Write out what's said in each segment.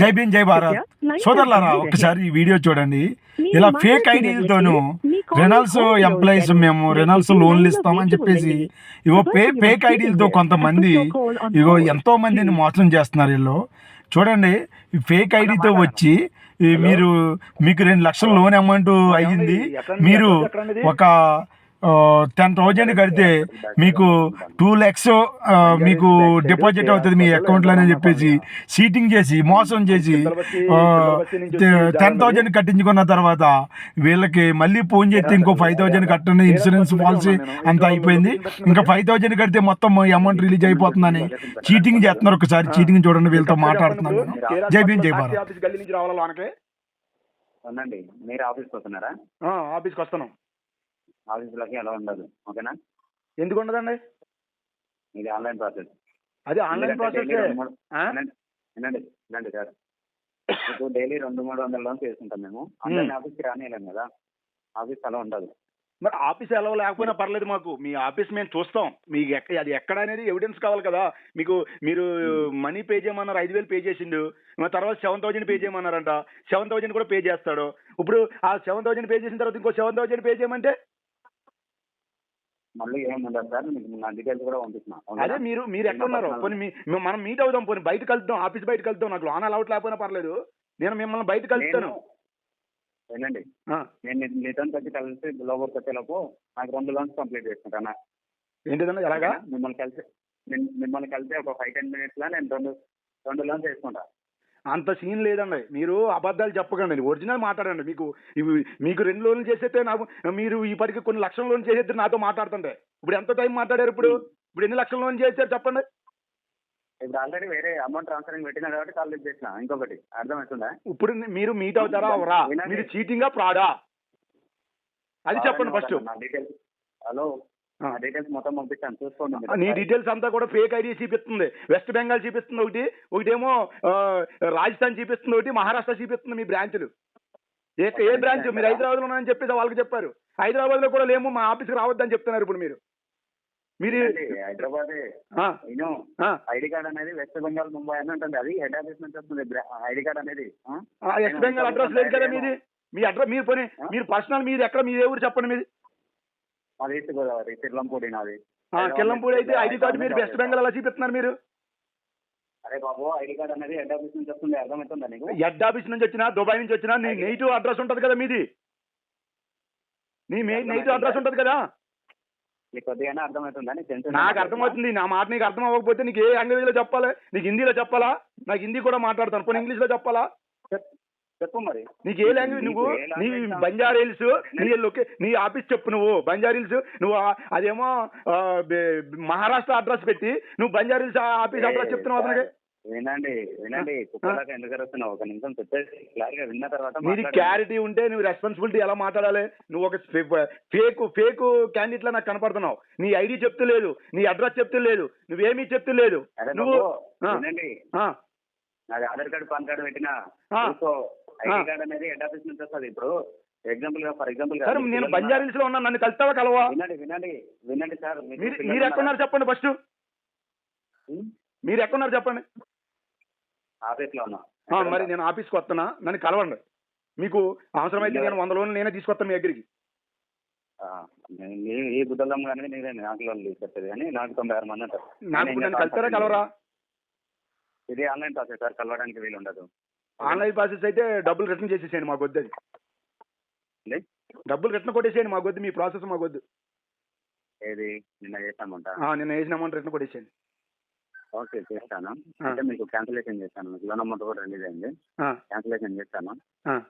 జై భీమ్ జై భారత్. సోదరులారా ఒక్కసారి ఈ వీడియో చూడండి. ఇలా ఫేక్ ఐడీలతోనూ రెనాల్స్ ఎంప్లాయీస్ మేము రెనాల్స్ లోన్లు ఇస్తామని చెప్పేసి ఇగో పే ఫేక్ ఐడీలతో కొంతమంది ఇగో ఎంతో మందిని మోసం చేస్తున్నారు వీళ్ళు. చూడండి ఈ ఫేక్ ఐడితో వచ్చి మీరు మీకు రెండు లక్షల లోన్ అమౌంట్ అయ్యింది మీరు ఒక టెన్ థౌజండ్ కడితే మీకు టూ ల్యాక్స్ మీకు డిపాజిట్ అవుతుంది మీ అకౌంట్లో అని చెప్పేసి సీటింగ్ చేసి మోసం చేసి టెన్ థౌజండ్ కట్టించుకున్న తర్వాత వీళ్ళకి మళ్ళీ ఫోన్ చేస్తే ఇంకో ఫైవ్ థౌజండ్ కట్టండి ఇన్సూరెన్స్ పాలసీ అంతా అయిపోయింది. ఇంకా ఫైవ్ థౌజండ్ కడితే మొత్తం అమౌంట్ రిలీజ్ అయిపోతుందని చీటింగ్ చేస్తున్నారు ఒకసారి చీటింగ్ చూడండి వీళ్ళతో మాట్లాడుతున్నాను నేను. జై భీమ్ జై భారత్. ఆఫీస్ గల్లీ నుంచి రావాలా లోనకి ఉందండి మీరు ఆఫీస్కి వస్తున్నారా? ఆ, ఆఫీస్కి వస్తున్నాం. ఆఫీస్లోకి ఎలా ఉండదు. ఓకేనా? ఎందుకు ఉండదండి? ఇది ఆన్లైన్ ప్రాసెస్. అది ఆన్లైన్ ప్రాసెస్ వినండి వినండి సార్. మీకు డైలీ రెండు మూడు వందల లోన్స్ చేసుకుంటాం మేము. అందరినీ ఆఫీస్కి రానియలేం కదా. ఆఫీస్ అలా ఉండదు. మరి ఆఫీస్ ఎలా లేకపోయినా పర్లేదు మాకు. మీ ఆఫీస్ మేము చూస్తాం. మీకు ఎక్క అది ఎక్కడ అనేది ఎవిడెన్స్ కావాలి కదా. మీకు మీరు మనీ పే చేయమన్నారు ఐదు వేలు పే చేసిండు. తర్వాత సెవెన్ థౌజండ్ పే చేయమన్నారంట. సెవెన్ థౌజండ్ కూడా పే చేస్తాడు. ఇప్పుడు ఆ సెవెన్ థౌజండ్ పే చేసిన తర్వాత ఇంకో సెవెన్ థౌజండ్ పే చేయమంటే? మళ్ళీ ఏం ఉండదు సార్ మీకు నా డీటెయిల్స్ కూడా పంపిస్తున్నా. ఓకేనా? అదే మీరు మీరు ఎక్కడ ఉన్నారు? పోనీ మీ మనం మీట్ అవుదాం పోనీ బయటకు వెళ్తాం ఆఫీస్ బయటకు వెళ్తాం నాకు లోన్ అలౌట్ లేకపోయినా పర్లేదు. నేను మిమ్మల్ని నేను- వినండి ఆ, నేను నీ- నీతో వచ్చి కలిసి లోపలికి వచ్చేలోపు నాకు రెండు లోన్స్ కంప్లీట్ చేసుకుంటాను ఏంటిదన్నా? ఎలాగా? మిమ్మల్ని కలిసి మిమ్- మిమ్మల్ని కలిసి ఒక ఫైవ్ టెన్ మినిట్స్లో నేను రెండు రెండు లోన్స్ వేసుకుంటా. అంత సీన్ లేదండి. మీరు అబద్ధాలు చెప్పకండి. ఒరిజినల్ మాట్లాడండి మీకు మీకు రెండు లోన్లు చేసేస్తే నాకు మీరు ఈ పరికి కొన్ని లక్షల లోన్ చేసేస్తే నాతో మాట్లాడుతుంటే ఇప్పుడు ఎంత టైం మాట్లాడారు ఇప్పుడు? ఇప్పుడు ఎన్ని లక్షల లోన్ చేశారు చెప్పండి. ఇప్పుడు ఆల్రెడీ వేరే అమౌంట్ ట్రాన్స్ఫరింగ్ పెట్టినా కాబట్టి కాల్ లిఫ్ట్ చేసిన. ఇంకొకటి. అర్థమవుతుందా? ఇప్పుడు మీరు మీట్ అవుతారా అవరా. మీరు చీటింగా ప్రాడా? అది చెప్పండి ఫస్ట్. హలో. డీటెయిల్స్ మొత్తం పంపిస్తాను చూసుకోండి మీరు. నీ డీటెయిల్స్ అంతా కూడా ఫేక్ ఐడి చూపిస్తుంది. వెస్ట్ బెంగాల్ చూపిస్తుంది ఒకటి ఒకటేమో రాజస్థాన్ చూపిస్తుంది ఒకటి మహారాష్ట్ర చూపిస్తుంది మీ బ్రాంచ్లు ఏ ఏ బ్రాంచ్ మీరు హైదరాబాద్లో ఉన్నారని చెప్పేసి వాళ్ళకి చెప్పారు. హైదరాబాద్లో కూడా లేము మా ఆఫీస్కి రావద్దని చెప్తున్నారు ఇప్పుడు మీరు. మీరు హైదరాబాద్. ఐడి కార్డ్ అనేది వెస్ట్ బెంగాల్ ముంబై అని ఉంటుంది అది హెడ్ ఆఫీస్ నుంచి వస్తుంది ఐడి కార్డ్ అనేది. వెస్ట్ బెంగాల్ అడ్రస్ లేదు కదా మీది. మీ అడ్రస్ మీరు పోనీ మీరు పర్సనల్ మీరు ఎక్కడ మీ ఏ ఊరు చెప్పండి మీది. మాది ఈస్ట్ గోదావరి తిరులంపూడి నాది. కిల్లంపూడి అయితే ఐడి కార్డు మీరు వెస్ట్ బెంగాల్ ఎలా చూపిస్తున్నారు మీరు? అరే బాబు ఐడి కార్డ్ అనేది హెడ్ ఆఫీస్ నుంచి వస్తుంది అర్థమవుతుందా నీకు? హెడ్ ఆఫీస్ నుంచి వచ్చినా దుబాయ్ నుంచి వచ్చినా నీ నెగిటివ్ అడ్రస్ ఉంటుంది కదా మీది. నీ నెగిటివ్ అడ్రస్ ఉంటుంది కదా. నీకు అర్థమవుతుందా? నా మాట నీకు అర్థం అవ్వకపోతే నీకు ఏ లాంగ్వేజ్లో చెప్పాలి? నీకు హిందీలో చెప్పాలా? నాకు హిందీ కూడా మాట్లాడతాను పోనీ ఇంగ్లీష్లో చెప్పాలా? చెప్పు మరి. నీకు ఏ లాంగ్వేజ్ నువ్వు? నీ? బంజారా హిల్స్? నీ లొకే నీ ఆఫీస్ చెప్పు నువ్వు. బంజారా హిల్స్? నువ్వు అదేమో మహారాష్ట్ర అడ్రస్ పెట్టి నువ్వు బంజారా హిల్స్ ఆఫీస్ అడ్రస్ చెప్తున్నావు అతనికి? వినండి వినండి. కుక్కలాగా ఎందుకు అరుస్తున్నావు? ఒక నిమిషం చెప్పేసి విన్న తర్వాత మాట్లాడండి. క్లారిటీ ఉంటే నువ్వు రెస్పాన్సిబిలిటీ ఎలా మాట్లాడాలి? నువ్వు ఒక ఫేక్ ఫేక్ క్యాండిడేట్ లా నాకు కనపడుతున్నావు. నీ ఐడి చెప్తూ లేదు. నీ అడ్రస్ చెప్తూ లేదు. నువ్వేమీ చెప్తూ లేదు. అరే నువ్వు. వినండి. నాది ఆధార్ కార్డు పాన్ కార్డు పెట్టిన ఐడి. కార్డ్ అనేది హెడ్ ఆఫీస్ నుంచి వస్తుంది. ఇప్పుడు ఎగ్జాంపుల్గా ఫర్ ఎగ్జాంపుల్ సరే నేను బంజారా హిల్స్లో ఉన్నాను నన్ను కలుస్తావా కలవా? వినండి వినండి వినండి సార్ మీరు మీరు ఎక్కడున్నారు చెప్పండి ఫస్ట్? మీరు ఎక్కడున్నారు చెప్పండి. ఆఫీస్లో ఉన్నా మరి నేను ఆఫీస్కి వస్తున్నా నన్ను కలవండి. మీకు అవసరమైతే నేను వంద లోన్లు నేనే తీసుకొస్తాను మీ దగ్గరికి. ఈ బుద్ధలం కానీ నేనే నాకు వాళ్ళు చెప్పేది కానీ నాకు తొంభై ఆరు మంది అంటారు నాకు కలుస్తారా కలవరా? ఇది ఆన్లైన్ ప్రాసెస్ సార్ కలవడానికి వీలు ఉండదు ఆన్లైన్ ప్రాసెస్ అయితే డబ్బులు రిటర్న్ చేసేసేయండి మాకు వద్దు అది? డబ్బులు రిటర్న్ కొట్టేసేయండి మాకు వద్దు మీ ప్రాసెస్ మాకు వద్దు. ఏది? నిన్న చేస్తామంట ఆ, నిన్న వేసిన అమౌంట్ రిటర్న్ కొట్టేసేయండి. ఓకే చేస్తాను. అంటే మీకు క్యాన్సిలేషన్ చేస్తాను. మీకు లోన్ అమౌంట్ కూడా రిలీజ్ అయింది. క్యాన్సిలేషన్ చేస్తాను.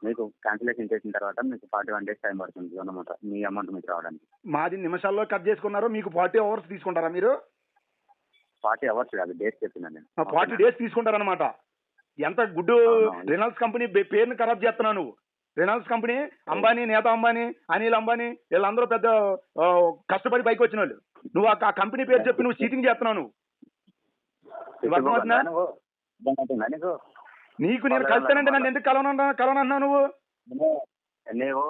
మీకు క్యాన్సిలేషన్ చేసిన తర్వాత మీకు ఫార్టీ వన్ డేస్ టైం పడుతుంది లోన్ అమౌంట్ మీ అమౌంట్ మీకు రావడానికి. మాది నిమిషాల్లో కట్ చేసుకున్నారు మీకు ఫార్టీ అవర్స్ తీసుకుంటారా మీరు? ఫార్టీ అవర్స్ కాదు డేస్ చెప్పిన నేను. ఫార్టీ డేస్ తీసుకుంటారనమాట ఎంత అవునవును. రినల్స్ కంపెనీ పేరుని ఖరాబ్ చేస్తున్నావు నువ్వు. రినల్స్ కంపెనీ అంబానీ నేత అంబానీ అనిల్ అంబానీ వీళ్ళందరూ పెద్ద కష్టపడి పైకి వచ్చిన వాళ్ళు నువ్వు ఆ కంపెనీ పేరు చెప్పి నువ్వు చీటింగ్ చేస్తున్నావు నువ్వు. నువ్వు? నువ్వు నీకు? నేను కలిస్తానంటే నన్ను ఎందుకు కలవనన్నా కలవనన్నావు నువ్వు? నీవు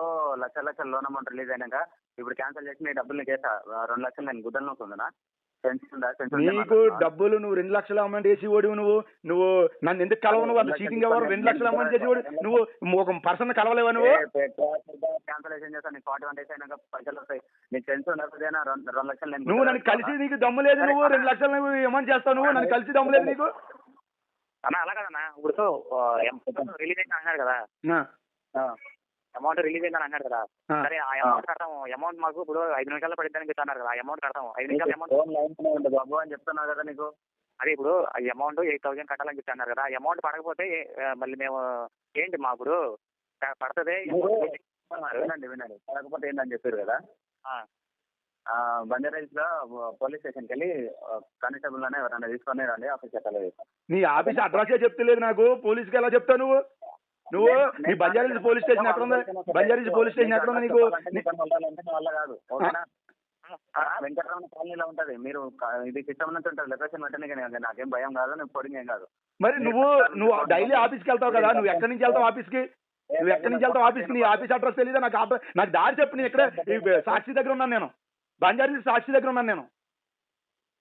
లక్ష లక్షల లోన్ అమౌంట్ రిలీజ్ అయినాక. ఇప్పుడు క్యాన్సిల్ చేసి నీ డబ్బులు నీకు వేసా రెండు లక్షలు నేను గుడ్డలు నొక్కుందనా నీకు? డబ్బులు నువ్వు రెండు లక్షల అమౌంట్ వేసి ఓడి నువ్వు. నువ్వు నన్ను ఎందుకు కలవను? వాళ్ళు చీటింగ్ ఎవరు? రెండు లక్షల అమౌంట్ చేసి ఓడి నువ్వు ఒక పర్సన్ కలవలేవా నువ్వు? నువ్వు నన్ను కలిసి నీకు దమ్ము లేదు నువ్వు. రెండు లక్షలు నువ్వు అమౌంట్ చేస్తావు నువ్వు. నన్ను కలిసి దమ్ము లేదు నీకు. అన్న అలా కదన్నా. ఇప్పుడు రిలీజ్ అయింది అన్నాడు కదా. అమౌంట్ రిలీజ్ అయిందని అన్నాడు కదా. సరే ఆ అమౌంట్ కడతాము. అమౌంట్ మాకు ఇప్పుడు ఐదు నిమిషాల్లో పడిద్దని చెప్తున్నారు కదా. ఆ అమౌంట్ కడతాము. ఐదు నిమిషాలు అమౌంట్ బాబు అని చెప్తున్నావు కదా నీకు. అదే ఇప్పుడు ఈ అమౌంట్ ఎయిట్ థౌసండ్ కట్టాలని చెప్పి అన్నారు కదా. అమౌంట్ పడకపోతే మళ్ళీ మేము ఏంటి మా ఇప్పుడు పడుతుంది? మీరు వినండి వినండి. కాకపోతే ఏంటని చెప్పారు కదా. ఆ. బంజారాయిల్స్లో పోలీస్ స్టేషన్కి వెళ్ళి కానిస్టేబుల్లోనే ఎవరైనా తీసుకొని రండి ఆఫీస్ చెప్పాలి నీ ఆఫీస్ అడ్రస్సే చెప్తలేదు నాకు. పోలీస్కి ఎలా చెప్తావు నువ్వు? నువ్వు నీ బంజారీస్ పోలీస్ స్టేషన్ ఎక్కడ ఉంది బంజారీస్ పోలీస్ స్టేషన్ ఎక్కడ ఉంది నీకు? వెంకటరమణ కాలనీలో ఉంటది. మీరు క- ఇది సిస్టమ్ నుంచి ఉంటుంది. లొకేషన్ వెంటనే కానీ నాకేం భయం కాదు నేను పొడిగి ఏం కాదు. మరి నువ్వు నువ్వు డైలీ ఆఫీస్కి వెళ్తావు కదా? నువ్వు ఎక్కడి నుంచి వెళ్తావు ఆఫీస్కి? నువ్వు ఎక్కడి నుంచి వెళ్తావు ఆఫీస్కి? నీ ఆఫీస్ అడ్రస్ తెలియదా నాకు నాకు దారి చెప్పు నేను ఇక్కడ సాక్షి దగ్గర ఉన్నాను నేను. బంజారీ సాక్షి దగ్గర ఉన్నాను నేను.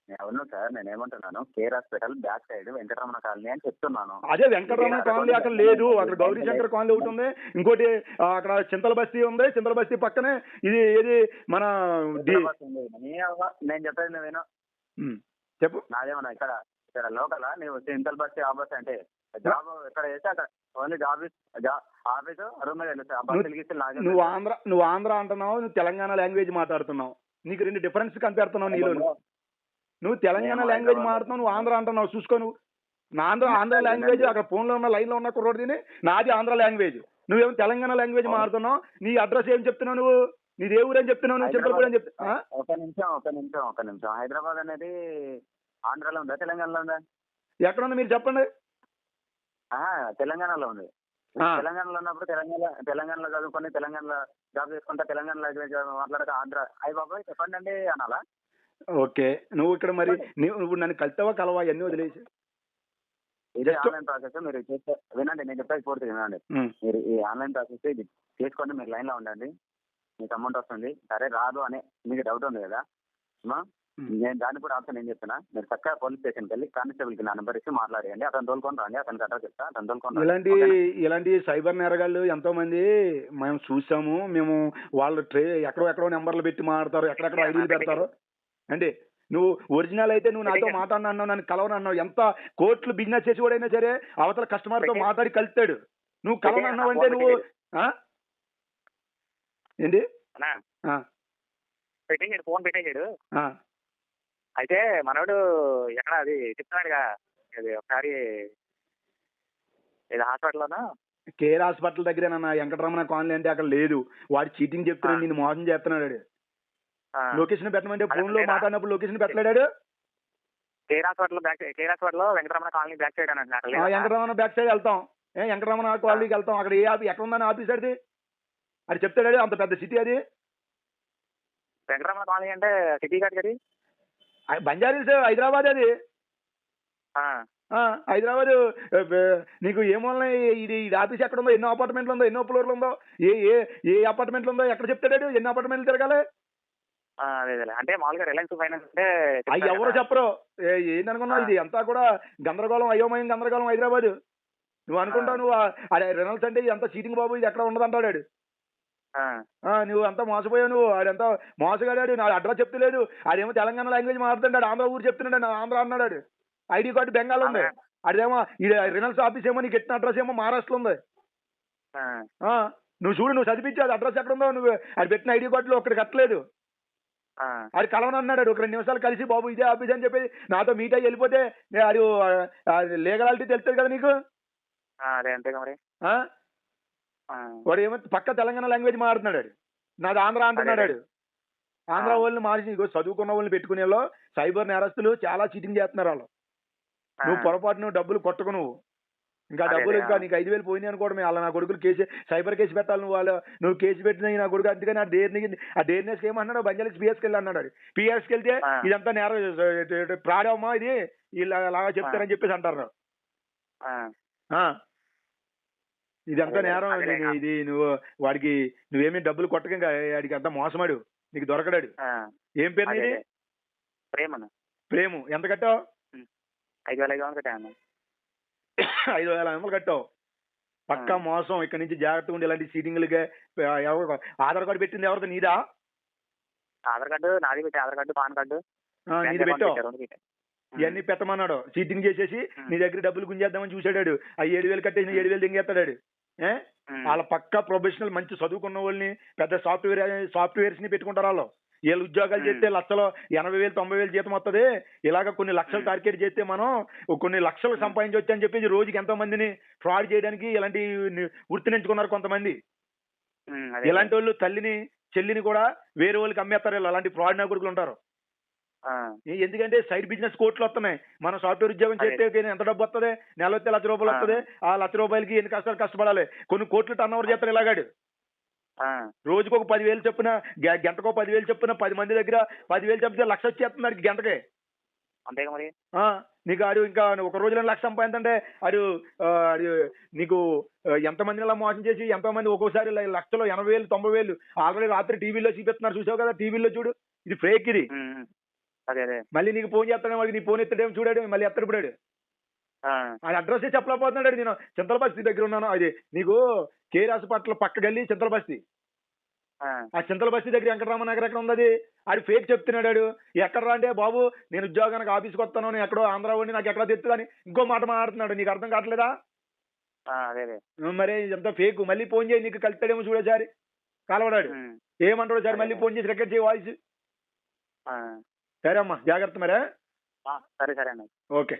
అవును సార్ నేను ఏమంటున్నాను care hospital back side Venkataramana colony అని చెప్తున్నాను. అదే వెంకటరమణ కాలనీ అక్కడ లేదు అక్కడ గౌరీ శంకర్ కాలనీ ఒకటి ఉంది. ఇంకోటి అక్కడ చింతల బస్తీ ఉంది. చింతల బస్తీ పక్కనే ఇది ఏది మన నేను చెప్పేది నువ్వు ఉమ్, చెప్పు. నాదేమన్నా ఇక్కడ ఇక్కడ లోకల్? నీవు సింతల్ బస్ ఆ బస్ అంటే జాబ్ ఎక్కడ చేస్తే అక్కడ ఓన్లీ జాబ్ ఆఫీస్ రూమ్ నువ్వు ఆంధ్ర నువ్వు ఆంధ్ర అంటున్నావు నువ్వు తెలంగాణ లాంగ్వేజ్ మాట్లాడుతున్నావు. నీకు రెండు డిఫరెన్స్ కనిపెడుతున్నావు నీలో నువ్వు తెలంగాణ లాంగ్వేజ్ మాట్లాడుతున్నావు నువ్వు ఆంధ్ర అంటున్నావు చూసుకో నువ్వు. నా ఆంధ్ర ఆంధ్ర లాంగ్వేజ్ అక్కడ ఫోన్లో ఉన్న లైన్లో ఉన్న కుర్రోడిని నాది ఆంధ్ర లాంగ్వేజ్ నువ్వేమో తెలంగాణ లాంగ్వేజ్ మాట్లాడుతున్నావు నీ అడ్రస్ ఏం చెప్తున్నావు నువ్వు? నీది ఏ ఊరు అని చెప్తున్నావు నువ్వు? చింతలపూడి అని చెప్తా? ఒక నిమిషం ఒక నిమిషం ఒక నిమిషం. హైదరాబాద్ అనేది ఆంధ్రాలో ఉందా తెలంగాణలో ఉందా? ఎక్కడ ఉంది మీరు చెప్పండి. తెలంగాణలో ఉంది. తెలంగాణలో ఉన్నప్పుడు తెలంగాణ తెలంగాణలో చదువుకొని తెలంగాణలో జాబ్ చేసుకుంటా తెలంగాణ లాంగ్వేజ్ మాట్లాడక ఆంధ్ర. అయ్యి బాబాయ్ చెప్పండి అండి అనాలా? ఓకే. నువ్వు ఇక్కడ మరి నువ్వు నన్ను కలిసావా కలవా అన్నీ వదిలేసి? ఇది ఆన్లైన్ ప్రాసెస్ మీరు చేస్తే వినండి నేను చెప్పేది పూర్తి వినండి. మీరు ఈ ఆన్లైన్ ప్రాసెస్ ఇది చేసుకోండి మీరు లైన్లో ఉండండి మీకు అమౌంట్ వస్తుంది. సరే రాదు అని మీకు డౌట్ ఉంది కదా. నేను దాన్ని కూడా ఆప్షన్ ఏం చెప్తున్నా? మీరు చక్కగా పోలీస్ స్టేషన్కి వెళ్ళి కానిస్టేబుల్కి నా నెంబర్ ఇచ్చి మాట్లాడండి అతను తోలుకొని రండి అతను కట్టా చెప్తా అతను తోలుకొని. ఇలాంటి? ఇలాంటి సైబర్ నేరగాళ్ళు ఎంతో మంది మేము చూసాము. మేము వాళ్ళు ట్రే ఎక్కడో ఎక్కడో నెంబర్లు పెట్టి మాట్లాడతారు ఎక్కడెక్కడో ఐడీలు పెడతారు. అంటే నువ్వు ఒరిజినల్ అయితే నువ్వు నాతో మాట్లాడిన అన్నావు నన్ను కలవను అన్నావు ఎంత కోట్లు బిజినెస్ చేసి వాడైనా సరే అవతల కస్టమర్తో మాట్లాడి కలుస్తాడు నువ్వు కలవను అన్నావు అంటే నువ్వు? ఏంటి పెట్టేసాడు ఫోన్ పెట్టేసాడు. అయితే మనోడు ఎక్కడ అది చెప్తున్నాడుగా ఇది ఒకసారి ఇది హాస్పిటల్లోనా? కేర్ హాస్పిటల్ దగ్గర నా వెంకటరమణ కాలనీ అంటే అక్కడ లేదు. వాడు చీటింగ్ చెప్తున్నాడు ఆ. నిన్ను మోసం చేస్తున్నాడు లొకేషన్ పెట్టమంటే ఫోన్లో? మాట్లాడినప్పుడు location పెట్టలేడాడు? Back Venkataramana colony back side అని అంటున్నారు ఆ, లేదా? వెంకటరమణ బ్యాక్ సైడ్ వెళ్తాం. ఏ వెంకటరమణ కాలనీకి వెళ్తాం. అక్కడ ఏ ఎక్కడ ఉందని ఆఫీస్ అది అది చెప్తాడు అంత పెద్ద సిటీ అది. వెంకటరమణ కాలనీ అంటే సిటీ కాదు కదా? బంజారీస్ హైదరాబాద్ అది. హైదరాబాద్ నీకు ఏమోలే ఇది ఇది ఆఫీస్ ఎక్కడ ఉందో ఎన్నో అపార్ట్మెంట్లు ఉందో ఎన్నో ఫ్లోర్లు ఉందో ఏ ఏ ఏ అపార్ట్మెంట్లు ఉందో ఎక్కడ చెప్తాడు ఎన్ని అపార్ట్మెంట్లు తిరగాలి? అంటే మామూలుగా రిలయన్స్ ఫైనాన్స్ అంటే అవి ఎవరు. చెప్పరు. ఏ- ఏందనుకున్నావు ఇది? అంతా కూడా గందరగోళం అయోమయం గందరగోళం హైదరాబాద్. నువ్వు అనుకుంటావు నువ్వు అదే రెనల్స్ అంటే అంత చీటింగ్ బాబు ఇది ఎక్కడ ఉండదంటాడు వాడు. ఆ, ఆ, నువ్వు అంతా మోసపోయావు నువ్వు. ఆడంతా మోసగాడాడు నా అడ్రస్ చెప్తలేదు ఆడేమో తెలంగాణ లాంగ్వేజ్ మాట్లాడుతున్నాడు ఆంధ్ర ఊరు చెప్తున్నాడు. నా ఆంధ్ర అన్నాడు ఆడు. ఐడి కార్డు బెంగాల్ ఉంది. అదేమో ఈ రినల్స్ ఆఫీస్ ఏమో నీకు ఎట్టిన అడ్రస్ ఏమో మహారాష్ట్రలో ఉంది. నువ్వు చూడు నువ్వు చదివించు అది అడ్రస్ ఎక్కడ ఉందో నువ్వు. అది పెట్టిన ఐడి కార్డులో ఒక్కడికి కట్టలేదు. అది కలవని అన్నాడు ఒక రెండు నిమిషాలు కలిసి బాబు ఇదే ఆఫీస్ అని చెప్పి నాతో మీట్ అయ్యి వెళ్ళిపోతే అది లీగలాలిటీ తెలుస్తుంది కదా నీకు? అదే అంతేగా మరి. వాడు ఏమో పక్క తెలంగాణ లాంగ్వేజ్ మాట్లాడుతున్నాడు వాడు. నాది ఆంధ్ర అంటున్నాడు. ఆంధ్ర. వాళ్ళని మార్చి ఇగో చదువుకున్న వాళ్ళని పెట్టుకునే వాళ్ళు సైబర్ నేరస్తులు చాలా చీటింగ్ చేస్తున్నారు వాళ్ళు. నువ్వు పొరపాటు నువ్వు డబ్బులు కొట్టకు నువ్వు. ఇంకా డబ్బులు ఇంకా. నీకు ఐదు వేలు పోయినాయి అనుకోవడం వాళ్ళ నా కొడుకులు కేసు సైబర్ కేసు పెట్టాలి నువ్వు వాళ్ళు నువ్వు కేసు పెట్టిన నా కొడుకు అందుకని ఆ డేర్ ఆ డేర్నెస్ ఏమన్నాడు బంజాలీస్ పిఎస్కి వెళ్ళి అన్నాడు పిఎస్కి వెళ్తే. ఇదంతా నేరం ప్రాడమ్మా ఇది? ఇలా అలాగా చెప్తారని చెప్పేసి అంటారు. ఇదంతా నేరం ఇది నువ్వు వాడికి నువ్వేమీ డబ్బులు కొట్టక ఇంకా వాడికి అంతా మోసమాడు. నీకు దొరకడాడు. ఏం పేరు నీది. ప్రేమను? ఫ్రేము ఎంత కట్టావు? ఐదు వేల ఐదు వందలు కట్టాను ఐదు వేల వందలు కట్టావు పక్కా. మోసం ఇక్కడ నుంచి జాగ్రత్తగా ఉండి ఇలాంటి సీటింగ్లకి ఎవరు ఆధార్ కార్డు పెట్టింది ఎవరిది? నీదా? ఆధార్ కార్డు నాది పెట్టి ఆధార్ కార్డు పాన్ కార్డు. నీది పెట్టావు. ఇవన్నీ పెట్టమన్నాడు. చీటింగ్ చేసేసి. నీ దగ్గర డబ్బులు గుంజేద్దామని చూసాడాడు ఆ ఏడు వేలు కట్టేసి ఏడు వేలు దింగేస్తాడాడు. వాళ్ళ పక్క ప్రొఫెషనల్ మంచి చదువుకున్న వాళ్ళని పెద్ద సాఫ్ట్వేర్ సాఫ్ట్వేర్స్ని పెట్టుకుంటారు వాళ్ళు. వీళ్ళు ఉద్యోగాలు. చేస్తే లక్షలు ఎనభై వేలు తొంభై వేలు జీతం వస్తుంది ఇలాగ కొన్ని లక్షలు. టార్గెట్ చేస్తే మనం కొన్ని లక్షలు. సంపాదించవచ్చు అని చెప్పేసి రోజుకి ఎంతో మందిని ఫ్రాడ్ చేయడానికి ఇలాంటి ఎంచుకున్నారు కొంతమంది. ఇలాంటి వాళ్ళు తల్లిని చెల్లిని కూడా వేరే వాళ్ళకి అమ్మేస్తారు వీళ్ళు అలాంటి ఫ్రాడ్ నా కొడుకులు ఉంటారు ఎందుకంటే సైడ్ బిజినెస్ కోట్లు వస్తున్నాయి మనం సాఫ్ట్వేర్ ఉద్యోగం. చేస్తే ఎంత డబ్బు వస్తుంది నెల వస్తే లక్ష రూపాయలు. వస్తుంది ఆ లక్ష రూపాయలకి ఎన్ని కష్టాలు కష్టపడాలి కొన్ని కోట్లు టర్న్ ఓవర్ చేస్తారు ఇలాగాడు రోజుకు ఒక పదివేలు చొప్పున గంటకో పదివేలు చొప్పున పది మంది దగ్గర పదివేలు చొప్పున లక్ష వచ్చేస్తుంది ఆడికి గంటకే. అంతేగా మరి? నీకు ఆడు ఇంకా ఒక రోజులో లక్ష సంపాదించంటే ఆడు ఆడు నీకు ఎంతమందిని ఇలా మోసం చేసి ఎంతో మంది ఒక్కోసారి లక్షలు ఎనభై వేలు తొంభై వేలు ఆల్రెడీ రాత్రి టీవీలో చూపిస్తున్నారు. చూసావు కదా టీవీలో చూడు. ఇది ఫేక్ ఇది. అదే అదే. మళ్ళీ నీకు ఫోన్ చేస్తాడే వాడికి నీ ఫోన్ ఎత్తడేమో చూడాడు మళ్ళీ ఎత్తడిపోయాడు ఆ, ఆ అడ్రస్ చెప్పలేకపోతున్నాడు నేను. చింతల బస్తీ దగ్గర ఉన్నాను. అది నీకు కేర్ హాస్పిటల్ పక్క గల్లి చింతల బస్తీ. ఆ, ఆ చింతల బస్తీ దగ్గర వెంకటరామ నగర్ ఎక్కడ ఉంది ఆడు ఫేక్ చెప్తున్నాడు. ఎక్కడ అంటే బాబు నేను ఉద్యోగానికి ఆఫీస్కి వస్తాను. నేను ఎక్కడో ఆంధ్ర ఉండి నాకు ఎక్కడ తెస్తుందని ఇంకో మాట మాట్లాడుతున్నాడు. నీకు అర్థం కావట్లేదా? అదే అదే. మరి ఇదంతా ఫేక్. మళ్ళీ ఫోన్ చేయి. నీకు కలుస్తాడేమో చూడేసారి కలవడాడు. ఏమంటాడు సార్ మళ్ళీ ఫోన్ చేసి రికార్డ్ చేయి వాయిస్. సరే అమ్మా. జాగ్రత్త మరే. సరే సరే అన్న ఓకే.